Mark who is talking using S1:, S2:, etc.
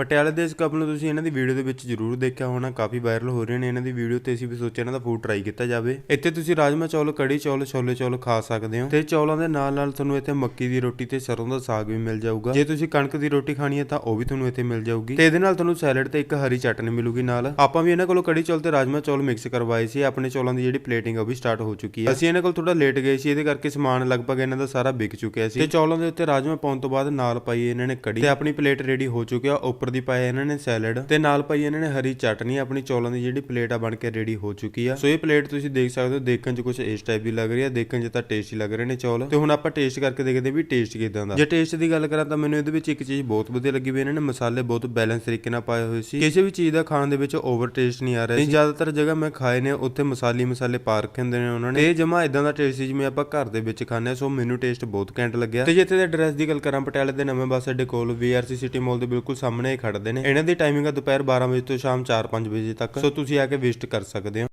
S1: ਪਟਿਆਲੇ ਦੇ ਇਸ ਕੱਪ ਨੂੰ ਤੁਸੀਂ ਇਹਨਾਂ ਦੀ ਵੀਡੀਓ ਦੇ ਵਿੱਚ ਜ਼ਰੂਰ ਦੇਖਿਆ ਹੋਣਾ, ਕਾਫੀ ਵਾਇਰਲ ਹੋ ਰਹੇ ਨੇ ਇਹਨਾਂ ਦੀ ਵੀਡੀਓ ਤੇ ਅਸੀਂ ਵੀ ਸੋਚਿਆ ਇਹਨਾਂ ਦਾ ਫੂਡ ਟਰਾਈ ਕੀਤਾ ਜਾਵੇ। ਇੱਥੇ ਤੁਸੀਂ ਰਾਜਮਾ ਚੌਲ, ਕੜੀ ਚੌਲ, ਛੋਲੇ ਚੌਲ ਖਾ ਸਕਦੇ ਹੋ। ਤੇ ਚੌਲਾਂ ਦੇ ਨਾਲ ਨਾਲ ਤੁਹਾਨੂੰ ਇੱਥੇ ਮੱਕੀ ਦੀ ਰੋਟੀ ਤੇ ਸਰੋਂ ਦਾ ਸਾਗ ਵੀ ਮਿਲ ਜਾਊਗਾ। ਜੇ ਤੁਸੀਂ ਕਣਕ ਦੀ ਰੋਟੀ ਖਾਣੀ ਹੈ ਤਾਂ ਉਹ ਵੀ ਤੁਹਾਨੂੰ ਇੱਥੇ ਮਿਲ ਜਾਊਗੀ। ਤੇ ਇਹਦੇ ਨਾਲ ਤੁਹਾਨੂੰ ਸੈਲਡ ਤੇ ਇੱਕ ਹਰੀ ਚਟਨੀ ਮਿਲੂਗੀ ਨਾਲ। ਆਪਾਂ ਵੀ ਇਹਨਾਂ ਕੋਲੋਂ ਕੜੀ ਚੌਲ ਤੇ ਰਾਜਮਾ ਚੌਲ ਮਿਕਸ ਕਰਵਾਏ ਸੀ। ਆਪਣੇ ਚੌਲਾਂ ਦੀ ਜਿਹੜੀ ਪਲੇਟਿੰਗ ਉਹ ਵੀ ਸਟਾਰਟ ਹੋ ਚੁੱਕੀ ਹੈ। ਅਸੀਂ ਇਹਨਾਂ ਕੋਲ ਥੋੜਾ ਲੇਟ ਗਏ ਸੀ। ਇਹਦੇ ਕਰਕੇ ਸਮਾਨ ਲਗਭਗ ਇਹਨਾਂ ਦਾ ਸਾਰਾ ਵਿਕ ਚੁੱਕਿਆ ਸੀ। ਤੇ ਚੌਲਾਂ ਦੇ ਉੱਤੇ ਰਾਜਮਾ ਪਾਉਣ ਤੋਂ ਬਾਅਦ ਨਾਲ ਪਾਈ ਇਹਨਾਂ ਨੇ ਕੜੀ। ਤੇ ਆਪਣੀ ਪਲੇਟ ਰੈਡੀ ਹੋ ਚੁੱਕਿਆ। ਉੱਪਰ ਦੀ ਪਾਇਆ ਇਹਨਾਂ ਨੇ ਸੈਲਡ ਤੇ ਨਾਲ ਪਾਈ ਇਹਨਾਂ ਨੇ ਹਰੀ ਚਟਨੀ, ਆਪਣੀ ਚੌਲਾਂ ਦੀ ਜਿਹੜੀ ਪਲੇਟ ਆ ਬਣ ਕੇ ਰੈਡੀ ਹੋ ਚੁੱਕੀ ਆ। ਸੋ ਇਹ ਪਲੇਟ ਤੁਸੀਂ ਦੇਖ ਸਕਦੇ ਹੋ, ਦੇਖਣ 'ਚ ਕੁਝ ਇਸ ਟਾਈਪ ਦੀ ਲੱਗ ਰਹੀ ਹੈ ਦੇਖਣ 'ਚ ਤਾਂ ਟੇਸਟੀ ਲੱਗ ਰਹੇ ਨੇ ਚੌਲ। ਤੇ ਹੁਣ ਆਪਾਂ ਟੇਸਟ ਕਰਕੇ ਦੇਖਦੇ ਵੀ ਟੇਸਟ ਕਿਦਾਂ ਦਾ। ਜੇ ਟੇਸਟ ਦੀ ਗੱਲ ਕਰਾਂ ਤਾਂ ਮੈਨੂੰ ਇਹਦੇ ਵਿੱਚ ਇੱਕ ਚੀਜ਼ ਬਹੁਤ ਵਧੀਆ ਲੱਗੀ ਵੀ ਇਹਨਾਂ ਨੇ ਮਸਾਲੇ ਬਹੁਤ ਬੈਲੈਂਸ ਤਰੀਕੇ ਨਾਲ ਪਾਏ ਹੋਏ ਸੀ। ਕਿਸੇ ਵੀ ਚੀਜ਼ ਦਾ ਖਾਣ ਦੇ ਵਿੱਚ ਓਵਰ ਟੇਸਟ ਨਹੀਂ ਆ ਰਿਹਾ ਸੀ। ਜ਼ਿਆਦਾਤਰ ਜਗ੍ਹਾ ਮੈਂ ਖਾਏ ਨੇ, ਉੱਥੇ ਮਸਾਲੀ ਮਸਾਲੇ ਪਾ ਰੱਖੇ ਹੁੰਦੇ ਨੇ ਉਹਨਾਂ ਨੇ। ਇਹ ਜਮਾ ਇਦਾਂ ਦਾ ਟੇਸਟ ਸੀ ਜਿਵੇਂ ਆਪਾਂ ਘਰ ਦੇ ਵਿੱਚ ਖਾਂਦੇ ਆ ਸੋ ਮੈਨੂੰ ਟੇਸਟ ਬਹੁਤ ਘੈਂਟ ਲੱਗਿਆ। ਤੇ ਜੇ ਇੱਥੇ ਦੇ ਐਡਰੈਸ ਦੀ ਗੱਲ ਕਰਾਂ, ਪਟਿਆਲੇ ਦੇ ਨਵੇਂ ਬੱਸ ਅੱਡੇ ਕੋਲ ਵੀਆਰਸੀ ਸਿਟੀ ਮਾਲ ਦੇ ਬਿਲਕੁਲ ਸਾਹਮਣੇ ਖੜਦੇ ਨੇ। ਇਹਨਾਂ ਦੀ ਟਾਈਮਿੰਗ ਆ ਦੁਪਹਿਰ 12 ਵਜੇ ਤੋਂ ਸ਼ਾਮ 4-5 ਵਜੇ ਤੱਕ। ਸੋ ਤੁਸੀਂ ਆ ਕੇ ਵਿਜ਼ਿਟ ਕਰ ਸਕਦੇ ਹੋ।